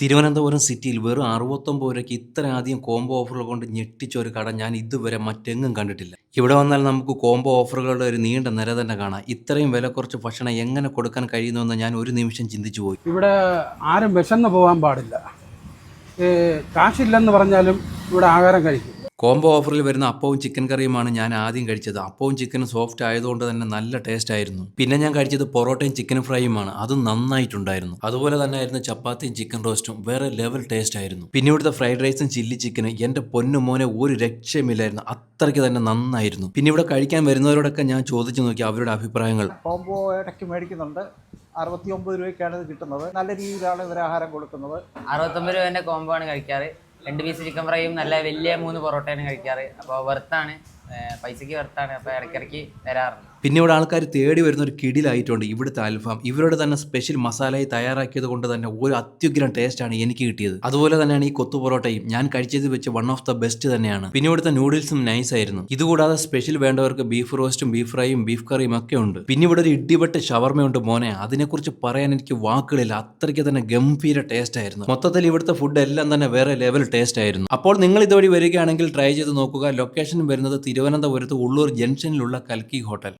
തിരുവനന്തപുരം സിറ്റിയിൽ വെറും അറുപത്തൊമ്പത് രൂപയ്ക്ക് ഇത്ര ആദ്യം കോംബോ ഓഫറുകൾ കൊണ്ട് ഞെട്ടിച്ച ഒരു കട ഞാൻ ഇതുവരെ മറ്റെങ്ങും കണ്ടിട്ടില്ല. ഇവിടെ വന്നാൽ നമുക്ക് കോംബോ ഓഫറുകളുടെ ഒരു നീണ്ട നിര തന്നെ കാണാം. ഇത്രയും വില കുറച്ച് ഭക്ഷണം എങ്ങനെ കൊടുക്കാൻ കഴിയുന്നുവെന്ന് ഞാൻ ഒരു നിമിഷം ചിന്തിച്ചു പോയി. ഇവിടെ ആരും വിശന്ന് പോകാൻ പാടില്ല. കാശില്ലെന്ന് പറഞ്ഞാലും ഇവിടെ ആഹാരം കഴിക്കും. കോംബോ ഓഫറിൽ വരുന്ന അപ്പവും ചിക്കൻ കറിയുമാണ് ഞാൻ ആദ്യം കഴിച്ചത്. അപ്പവും ചിക്കനും സോഫ്റ്റ് ആയതുകൊണ്ട് തന്നെ നല്ല ടേസ്റ്റ് ആയിരുന്നു. പിന്നെ ഞാൻ കഴിച്ചത് പൊറോട്ടയും ചിക്കൻ ഫ്രൈയുമാണ്. അത് നന്നായിട്ടുണ്ടായിരുന്നു. അതുപോലെ തന്നെ ആയിരുന്നു ചപ്പാത്തിയും ചിക്കൻ റോസ്റ്റും വേറെ ലെവൽ ടേസ്റ്റ് ആയിരുന്നു. പിന്നെ ഇവിടുത്തെ ഫ്രൈഡ് റൈസും ചില്ലി ചിക്കനും എന്റെ പൊന്നു മോനെ ഒരു രക്ഷയുമില്ലായിരുന്നു. അത്രയ്ക്ക് തന്നെ നന്നായിരുന്നു. പിന്നെ ഇവിടെ കഴിക്കാൻ വരുന്നവരോടൊക്കെ ഞാൻ ചോദിച്ചു നോക്കി അവരുടെ അഭിപ്രായങ്ങൾ. കോംബോ ഇടയ്ക്ക് മേടിക്കുന്നുണ്ട്. അറുപത്തി ഒമ്പത് രൂപയ്ക്കാണ് ഇത് കിട്ടുന്നത്. നല്ല രീതിയിലാണ് ഇവർ ആഹാരം കൊടുക്കുന്നത്. അറുപത്തൊമ്പത് രൂപേന്റെ കോംബോ ആണ് കഴിക്കാറ്. രണ്ട് പീസ് ചിക്കൻ ഫ്രൈയും നല്ല വലിയ മൂന്ന് പൊറോട്ടയാണ് കഴിക്കാറ്. അപ്പോൾ വെർത്താണ് പൈസയ്ക്ക് വെർത്താണ് അപ്പോൾ ഇടയ്ക്കിടയ്ക്ക് വരാറുണ്ട്. പിന്നെ ഇവിടെ ആൾക്കാർ തേടി വരുന്ന ഒരു കിടിലായിട്ടുണ്ട് ഇവിടുത്തെ അൽഫാം. ഇവരുടെ തന്നെ സ്പെഷ്യൽ മസാലയായി തയ്യാറാക്കിയത് കൊണ്ട് തന്നെ ഒരു അത്യുഗ്രം ടേസ്റ്റാണ് എനിക്ക് കിട്ടിയത്. അതുപോലെ തന്നെയാണ് ഈ കൊത്തു പൊറോട്ടയും. ഞാൻ കഴിച്ചത് വെച്ച് വൺ ഓഫ് ദ ബെസ്റ്റ് തന്നെയാണ്. പിന്നെ ഇവിടുത്തെ നൂഡിൽസും നൈസ് ആയിരുന്നു. ഇതുകൂടാതെ സ്പെഷ്യൽ വേണ്ടവർക്ക് ബീഫ് റോസ്റ്റും ബീഫ് ഫ്രൈയും ബീഫ് കറിയും ഒക്കെ ഉണ്ട്. പിന്നെ ഇവിടെ ഒരു ഇടിപെട്ട ഷവർമയുണ്ട് മോനെ. അതിനെക്കുറിച്ച് പറയാൻ എനിക്ക് വാക്കുകളില്ല. അത്രയ്ക്ക് തന്നെ ഗംഭീര ടേസ്റ്റ് ആയിരുന്നു. മൊത്തത്തിൽ ഇവിടുത്തെ ഫുഡ് എല്ലാം തന്നെ വേറെ ലെവൽ ടേസ്റ്റ് ആയിരുന്നു. അപ്പോൾ നിങ്ങൾ ഇതുവഴി വരികയാണെങ്കിൽ ട്രൈ ചെയ്ത് നോക്കുക. ലൊക്കേഷൻ വരുന്നത് തിരുവനന്തപുരത്ത് ഉള്ളൂർ ജംഗ്ഷനിലുള്ള കൽക്കി ഹോട്ടൽ